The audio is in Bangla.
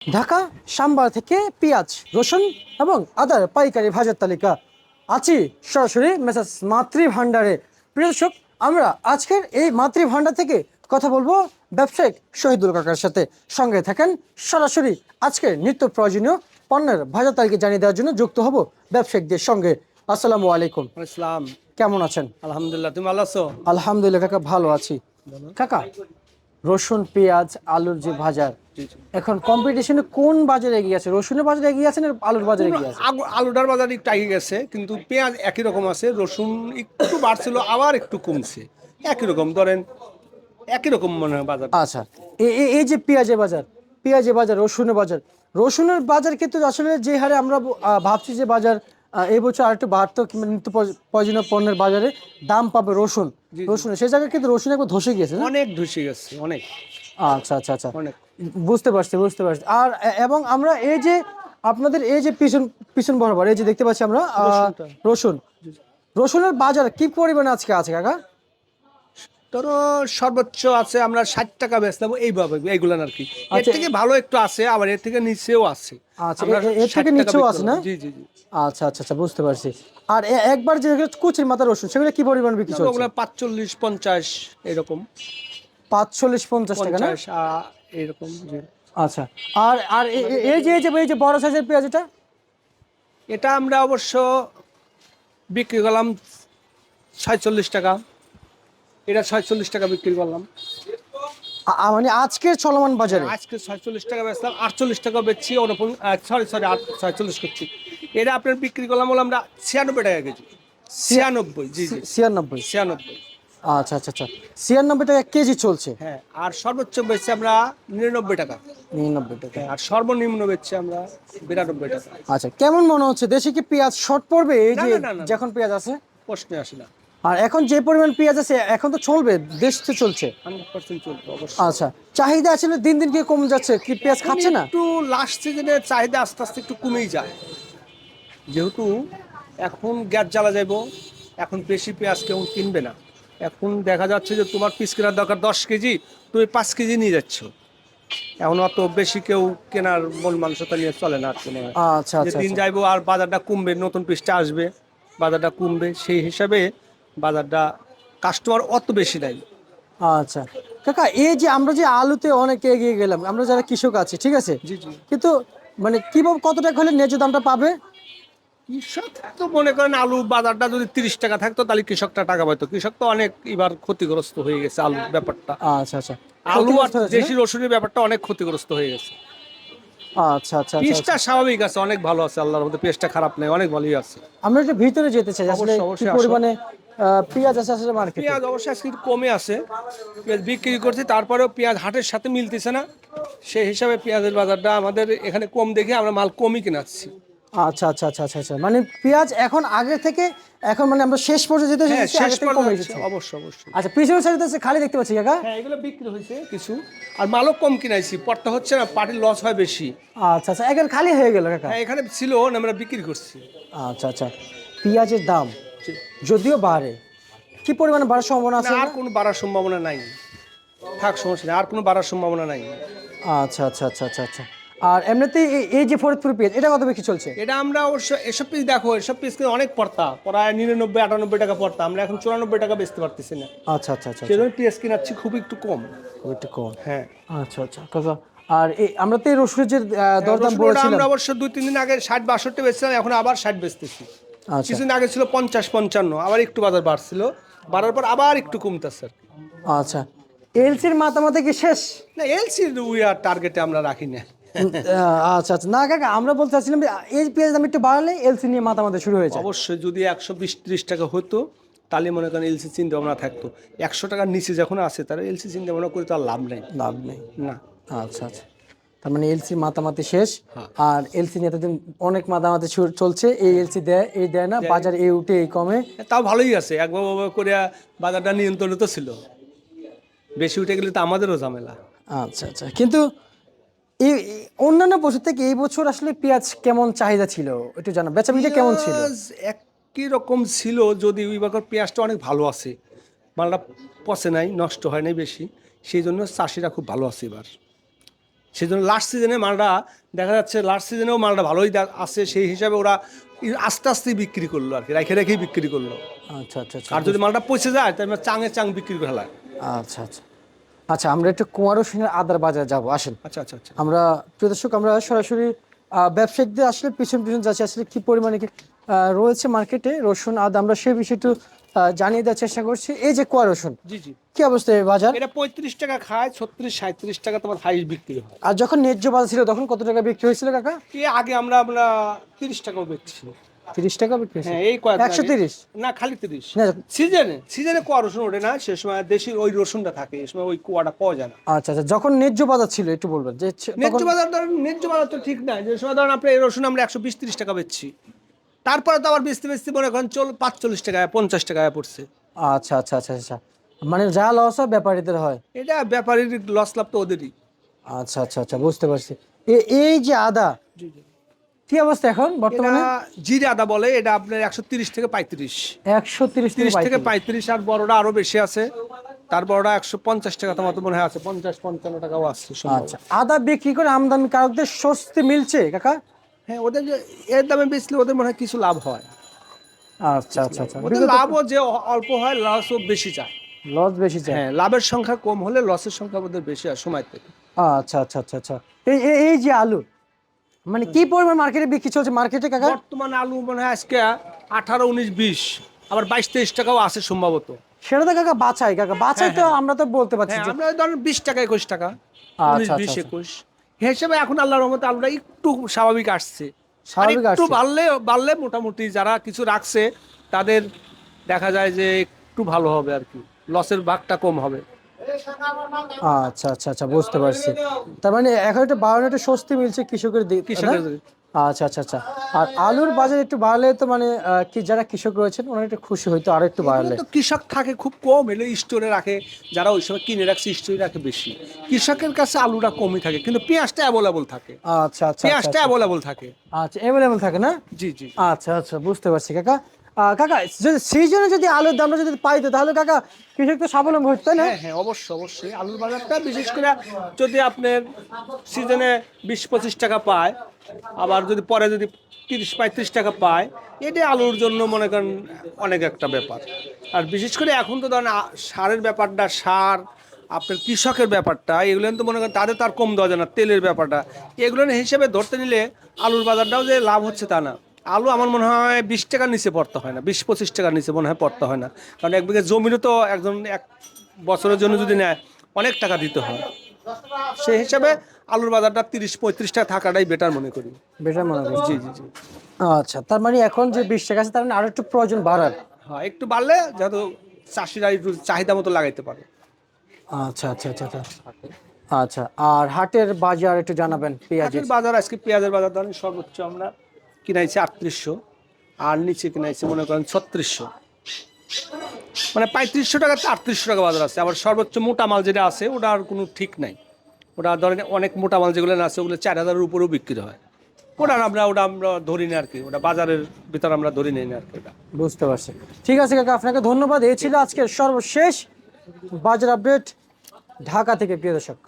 ঢাকা সাম্বার থেকে পেঁয়াজ রসুন এবং আদার পাইকারি ভাজার তালিকা। আছি সরাসরি মেসাজ মাতৃ ভাণ্ডারে প্রিয় আমরা আজকের এই মাতৃ ভাণ্ডার থেকে কথা বলব ব্যবসায়িক শহীদুল কাকার সাথে। সঙ্গে থাকেন সরাসরি আজকের নিত্য প্রয়োজনীয় পণ্যের ভাজা তালিকা জানিয়ে দেওয়ার জন্য যুক্ত হব ব্যবসায়িকদের সঙ্গে। আসসালামু আলাইকুম। ইসলাম কেমন আছেন? আলহামদুলিল্লাহ তুমি ভালো আছো? আলহামদুলিল্লাহ কাকা ভালো আছি। কাকা রসুন পেঁয়াজ আলুর যে বাজার। এখন কম্পিটিশনে কোন বাজারে এগিয়ে আছে? রসুনের বাজারে এগিয়ে আছে না আলুর বাজারে এগিয়ে আছে? আলুটার বাজার একটু এগিয়ে গেছে কিন্তু পেঁয়াজ একই রকম আছে রসুন একটু বাড়ছিল আবার একটু কমছে। একই রকম ধরেন একই রকম মনে হয় বাজার। আচ্ছা এই যে পেঁয়াজের বাজার পেঁয়াজের বাজার রসুনের বাজার রসুনের বাজার কিন্তু আসলে যে হারে আমরা ভাবছি যে বাজার এই বছর আর একটু বাড়তো কিংবা নিত্য প্রয়োজনীয় পণ্যের বাজারে দাম পাবে রসুন। রসুন সেই জায়গায় কিন্তু রসুন একবার ধসে গেছে অনেক ধসে গেছে অনেক। আচ্ছা আচ্ছা আচ্ছা। অনেক। বুঝতে পারছি বুঝতে পারছি। আর এবং আমরা এই যে আপনাদের এই যে পিছন পিছন বরাবর এই যে দেখতে পাচ্ছি আমরা রসুন। রসুনের বাজার কি পরিমাণে আজকে আছে কাকা? ধরো সর্বোচ্চ আছে আমরা ষাট টাকা বেচলাম এইভাবে এইগুলো আর কি। এর আচ্ছা। থেকে ভালো একটু আছে আবার এর থেকে নিচেও আছে। আচ্ছা, এর থেকে নিচেও আছে না? জি জি জি। আচ্ছা আচ্ছা আচ্ছা বুঝতে পারছি। আর এ- একবার যে কুচির মাথা রসুন সেগুলো কি পরিমাণ বিক্রি চলছে? ওগুলো পাঁচচল্লিশ পঞ্চাশ এরকম। পাঁচচল্লিশ পঞ্চাশ টাকা না? এরকম আচ্ছা আর আর এই যে এই যে এই যে বড় সাইজের পেঁয়াজ এটা? এটা আমরা অবশ্য বিক্রি করলাম ছয়চল্লিশ টাকা। এটা ছয়চল্লিশ টাকা বিক্রি করলাম। মানে আজকের চলমান বাজারে? আজকে ছয়চল্লিশ টাকা বেচলাম আটচল্লিশ টাকা বেচছি অনুপন সরি সরি ছয়চল্লিশ করছি। এটা আপনার বিক্রি করলাম হলো আমরা ছিয়ানব্বই টাকা কেজি। ছিয়ানব্বই জি জি। ছিয়ানব্বই। ছিয়ানব্বই। আচ্ছা আচ্ছা আচ্ছা। ছিয়ানব্বই টাকা কেজি চলছে? হ্যাঁ আর সর্বোচ্চ বেচছি আমরা নিরানব্বই টাকা। নিরানব্বই টাকা। আর সর্বনিম্ন বেচছি আমরা বিরানব্বই টাকা। আচ্ছা কেমন মনে হচ্ছে? দেশে কি পেঁয়াজ শর্ট পড়বে? এই যে। যখন পেঁয়াজ আছে প্রশ্নে আসে না। আর এখন যে পরিমাণ পেঁয়াজ আছে এখন তো চলবে দেশ তো চলছে। আচ্ছা চাহিদা আসলে দিন দিন কি কমে যাচ্ছে কি পেঁয়াজ খাচ্ছে না? একটু লাস্ট সিজনে চাহিদা আস্তে আস্তে একটু কমেই যায়। যেহেতু এখন গ্যাস জ্বালা যাইব এখন বেশি পেঁয়াজ কেউ কিনবে না। এখন দেখা যাচ্ছে যে তোমার পিস কেনার দরকার দশ কেজি তুমি পাঁচ কেজি নিয়ে যাচ্ছ। এখন অত বেশি কেউ কেনার মন মানসতা নিয়ে চলে না আচ্ছা আচ্ছা দিন আচ্ছা। যাইবো আর বাজারটা কমবে নতুন পিসটা আসবে বাজারটা কমবে সেই হিসাবে বাজারটা কাস্টমার অত বেশি নাই। আচ্ছা। কাকা এই যে আমরা যে আলুতে অনেকে এগিয়ে গেলাম আমরা যারা কৃষক আছি ঠিক আছে? জি জি। কিন্তু মানে কীভাবে কত টাকা হলে ন্যায্য দামটা পাবে? কৃষক তো মনে করেন আলু বাজারটা যদি তিরিশ টাকা থাকতো তাহলে কৃষকটা টাকা পাইতো। কৃষক তো অনেক এবার ক্ষতিগ্রস্ত হয়ে গেছে আলুর ব্যাপারটা। আচ্ছা আচ্ছা। আলু আর? দেশি রসুনের ব্যাপারটা অনেক ক্ষতিগ্রস্ত হয়ে গেছে। আচ্ছা আচ্ছা আচ্ছা, আচ্ছা। স্বাভাবিক আছে অনেক ভালো আছে আল্লাহর মধ্যে পেঁয়াজটা খারাপ নেই অনেক ভালোই আছে। আমরা একটু ভিতরে যেতে চাই আসলে। পরিমাণে পেঁয়াজ আছে আসলে মার্কেটে পেঁয়াজ অবশ্যই আজকে কমে আছে। পেঁয়াজ বিক্রি করছি তারপরেও পেঁয়াজ হাটের সাথে মিলতেছে না। সেই হিসাবে পেঁয়াজের বাজারটা আমাদের এখানে কম দেখে আমরা মাল কমই কিনাচ্ছি আচ্ছা আচ্ছা আচ্ছা আচ্ছা আচ্ছা। মানে পেঁয়াজ এখন আগে থেকে এখন মানে আমরা শেষ পর্যায়ে যেতে হ্যাঁ শেষ কমে পর্যন্ত অবশ্যই অবশ্যই। আচ্ছা পিছনের সাইডে তো খালি দেখতে পাচ্ছি কাকা। হ্যাঁ এগুলো বিক্রি হয়েছে কিছু। আর মালও কম কিনাইছি পটটা হচ্ছে না পার্টির লস হয় বেশি। আচ্ছা আচ্ছা এখন খালি হয়ে গেল কাকা। হ্যাঁ এখানে ছিল আমরা বিক্রি করছি। আচ্ছা আচ্ছা। পেঁয়াজের দাম? যদিও বাড়ে। কি পরিমাণে বাড়ার সম্ভাবনা আছে আর কোনো বাড়ার সম্ভাবনা নাই। থাক সমস্যা নেই। আর কোনো বাড়ার সম্ভাবনা নাই। আচ্ছা আচ্ছা আচ্ছা আচ্ছা আচ্ছা। আর এমনিতেই এই- যে ফরিদপুর পেঁয়াজ এটা কত বেশি চলছে? এটা আমরা অবশ্য এসব পিস দেখো এসব পিস কিন্তু অনেক পড়তা। প্রায় নিরানব্বই আটানব্বই টাকা পড়তা। আমরা এখন চুরানব্বই টাকা বেচতে পারতেছি না। আচ্ম আচ্ছা আচ্ছা সেজন্য পিএস কিনাচ্ছি খুব একটু কম। খুব একটু কম। হ্যাঁ। আচ্ছা আচ্ছা কাকা আর এই আমরা তো এই রসুনের যে দরদাম বলেছিলাম। আমরা অবশ্য দুই তিন দিন আগে ষাট বাষট্টি বেচছিলাম এখন আবার ষাট বেচতেছি। আচ্ছা কিছুদিন আগে ছিল পঞ্চাশ পঞ্চান্ন আবার একটু বাজার বাড়ছিল। বাড়ার পর আবার একটু কমতেছে। আচ্ছা। এলসির মাতামাতি কি শেষ? না এলসির উই আর টার্গেটে আমরা রাখি না। আচ্ছা আচ্ছা। না কাকা আমরা বলতে চাচ্ছিলাম যে এই পেঁয়াজ দাম একটু বাড়ালে এলসি নিয়ে মাতামাতি শুরু হয়েছে অবশ্যই যদি একশো বিশ ত্রিশ টাকা হতো তাহলে মনে করেন এলসি চিন্তা ভাবনা থাকতো। একশো টাকার নিচে যখন আসে তারা এলসি চিন্তা ভাবনা করে তো আর লাভ নেই। লাভ নেই। না। আচ্ছা আচ্ছা। তার মানে এলসি মাতামাতি শেষ। হ্যাঁ। আর এলসি নিয়ে এতদিন অনেক মাতামাতি চলছে। এই এলসি দেয় এই দেয় না বাজার এই উঠে এই কমে। তাও ভালোই আছে। একবার করে বাজারটা নিয়ন্ত্রণিত ছিল। বেশি উঠে গেলে তো আমাদেরও ঝামেলা। আচ্ছা আচ্ছা। কিন্তু এই অন্যান্য বছর থেকে এই বছর আসলে পেঁয়াজ কেমন চাহিদা ছিল? একটু জানা বেচা বিক্রি কেমন ছিল? একই রকম ছিল যদি ওই বাকর পেঁয়াজটা অনেক ভালো আছে। মালটা পচে নাই নষ্ট হয় নাই বেশি। সেই জন্য চাষিরা খুব ভালো আছে এবার। সেই জন্য লাস্ট সিজনে মালটা দেখা যাচ্ছে লাস্ট সিজনেও মালটা ভালোই আছে সেই হিসাবে ওরা আস্তে আস্তে বিক্রি করল আর কি রেখে রেখেই বিক্রি করল। আচ্ছা আচ্ছা আচ্ছা আর যদি মালটা পচে যায় তাহলে চাঙে চাং বিক্রি করে ফেলায় আচ্ছা আচ্ছা। আচ্ছা আমরা একটু কুমার রসুনের আদার বাজার যাব আসেন। আচ্ছা আচ্ছা আচ্ছা। আমরা প্রিয় দর্শক আমরা সরাসরি ব্যবসায়িকদের আসলে পিছন পিছন যাচ্ছি আসলে কি পরিমাণে রয়েছে মার্কেটে রসুন আদা আমরা সেই বিষয়ে একটু জানিয়ে দেওয়ার চেষ্টা করছি। এই যে কুয়া রসুন জি জি। কি অবস্থা এই বাজার? এটা পঁয়ত্রিশ টাকা খায় ছত্রিশ সাঁত্রিশ টাকা তোমার হাইস বিক্রি হয়। আর যখন ন্যায্য বাজার ছিল তখন কত টাকা বিক্রি হয়েছিল কাকা? এ আগে আমরা আমরা তিরিশ টাকাও বেচছি। তিরিশ টাকা বিক্রি হ্যাঁ এই কয়েক একশো তিরিশ? না খালি তিরিশ। সিজনে সিজনে কোয়া রসুন ওঠে না সে সময় দেশি ওই রসুনটা থাকে এই সময় ওই কুয়াটা পাওয়া যায় না। আচ্ছা আচ্ছা যখন ন্যায্য বাজার ছিল একটু বলবেন যে ন্যায্য বাজার ধরেন ন্যায্য বাজার তো ঠিক নাই যে সময় ধরেন আপনার এই রসুন আমরা একশো বিশ তিরিশ টাকা বেচছি। তারপরে তো আবার বেচতে বেচতে মনে করেন চল পাঁচচল্লিশ টাকায় পঞ্চাশ টাকায় পড়ছে। আচ্ছা আচ্ছা আচ্ছা আচ্ছা। মানে যা লস হয় ব্যাপারীদের হয়। এটা ব্যাপারীর লস লাভ তো ওদেরই। আচ্ছা আচ্ছা আচ্ছা বুঝতে পারছি। এই যে আদা কি অবস্থা এখন বর্তমানে? জিরে আদা বলে এটা আপনার একশো তিরিশ থেকে পঁয়ত্রিশ। একশো তিরিশ তিরিশ থেকে পঁয়ত্রিশ। আর বড়টা আরও বেশি আছে। তার বড়টা একশো পঞ্চাশ টাকা তোমার তো মনে হয় আছে পঞ্চাশ পঞ্চান্ন টাকাও সম্ভবত। আচ্ছা আদা বিক্রি করে আমদানি কারকদের স্বস্তি মিলছে কাকা? হ্যাঁ ওদের এর দামে বেচলে ওদের মনে হয় কিছু লাভ হয়। আচ্ছা আচ্ছা আচ্ছা ওদের লাভও যে অল্প হয় লসও বেশি যায়। লস বেশি হ্যাঁ লাভের সংখ্যা কম হলে লসের সংখ্যা ওদের বেশি হয় সময় থেকে। আচ্ছা আচ্ছা আচ্ছা আচ্ছা। এই যে আলু মানে কি পরিমাণ মার্কেটে বিক্রি চলছে মার্কেটে কাকা? বর্তমানে আলু মনে হয় আজকে আঠারো উনিশ বিশ আবার বাইশ তেইশ টাকাও আছে সম্ভবত। সেটা তো কাকা বাছাই কাকা। বাছাই তো আমরা তো বলতে পারছি হ্যাঁ আমরা ধরেন বিশ টাকা একুশ টাকা আচ্ছা, উনিশ বিশ আচ্ছা। একুশ। হিসেবে এখন আল্লাহর রহমতে আলুটা একটু স্বাভাবিক আসছে। স্বাভাবিক একটু বাড়লে বাড়লে মোটামুটি যারা কিছু রাখছে তাদের দেখা যায় যে একটু ভালো হবে আর কি। লসের ভাগটা কম হবে। আচ্ছা আচ্ছা আচ্ছা বুঝতে পারছি। তার মানে এখন একটা বাড়ানো একটা স্বস্তি মিলছে কৃষকের কৃষকের? আচ্ছা আচ্ছা আচ্ছা। আর আলুর বাজার একটু বাড়লে তো মানে কি যারা কৃষক রয়েছেন ওনারা একটু খুশি হইতো আর একটু বাড়লে। তো কৃষক থাকে খুব কম এলে স্টোরে রাখে যারা ওই সময় কিনে রাখছে স্টোরে রাখে বেশি। কৃষকের কাছে আলুটা কমই থাকে কিন্তু পেঁয়াজটা অ্যাভেলেবল থাকে। আচ্ছা আচ্ছা পেঁয়াজটা অ্যাভেলেবল থাকে। আচ্ছা অ্যাভেলেবল থাকে না? জি জি। আচ্ছা আচ্ছা বুঝতে পারছি কাকা। কাকা, যদি সিজনে যদি আলুর দামটা যদি পাইতো, তাহলে কাকা কৃষক তো স্বাবলম্বী তাই না? হ্যাঁ হ্যাঁ অবশ্যই অবশ্যই। আলুর বাজারটা বিশেষ করে যদি আপনার সিজনে বিশ পঁচিশ টাকা পায়, আবার যদি পরে যদি তিরিশ, পঁয়ত্রিশ টাকা পায়, এটা আলুর জন্য মনে করেন অনেক একটা ব্যাপার। আর বিশেষ করে এখন তো ধরেন সারের ব্যাপারটা, সার, আপনার কৃষকের ব্যাপারটা, এগুলো তো মনে করেন তাদের তার কম দেওয়া যায় না, তেলের ব্যাপারটা। এগুলো হিসেবে ধরতে নিলে আলুর বাজারটাও যে লাভ হচ্ছে তা না। আলু আমার মনে হয় বিশ টাকার নিচে পড়তে হয় না বিশ পঁচিশ টাকার নিচে মনে হয় পড়তে হয় না। কারণ এক বিঘে জমিরও তো একজন এক বছরের জন্য যদি নেয় অনেক টাকা দিতে হয়। সেই হিসাবে আলুর বাজারটা তিরিশ পঁয়ত্রিশ টাকা থাকাটাই বেটার মনে করি। বেটার মনে করি। জি জি জি। আচ্ছা তার মানে এখন যে বিশ টাকা আছে তার মানে আরও একটু প্রয়োজন বাড়ার। হ্যাঁ একটু বাড়লে যেহেতু চাষিরা একটু চাহিদা মতো লাগাইতে পারে। আচ্ছা আচ্ছা আচ্ছা আচ্ছা। আচ্ছা আর হাটের বাজার একটু জানাবেন পেঁয়াজের। বাজার আজকে পেঁয়াজের বাজার ধরেন সর্বোচ্চ আমরা কিনাইছি আটত্রিশশো, আর নিচে কিনাইছে মনে করেন ছত্রিশশো। মানে পঁয়ত্রিশশো টাকা আটত্রিশশো টাকা বাজার আছে। আবার সর্বোচ্চ মোটা মাল যেটা আছে, ওটা আর কোনো ঠিক নাই। ওটা ধরেন অনেক মোটা মাল যেগুলো আছে, ওগুলো চার হাজারের উপরেও বিক্রি হয়। ওটা আমরা ওটা আমরা ধরি না আর কি। ওটা বাজারের ভিতর আমরা ধরি নেই না আর কি ওটা। বুঝতে পারছি। ঠিক আছে কাকা, আপনাকে ধন্যবাদ। এই ছিল আজকের সর্বশেষ বাজার আপডেট ঢাকা থেকে, প্রিয় দর্শক।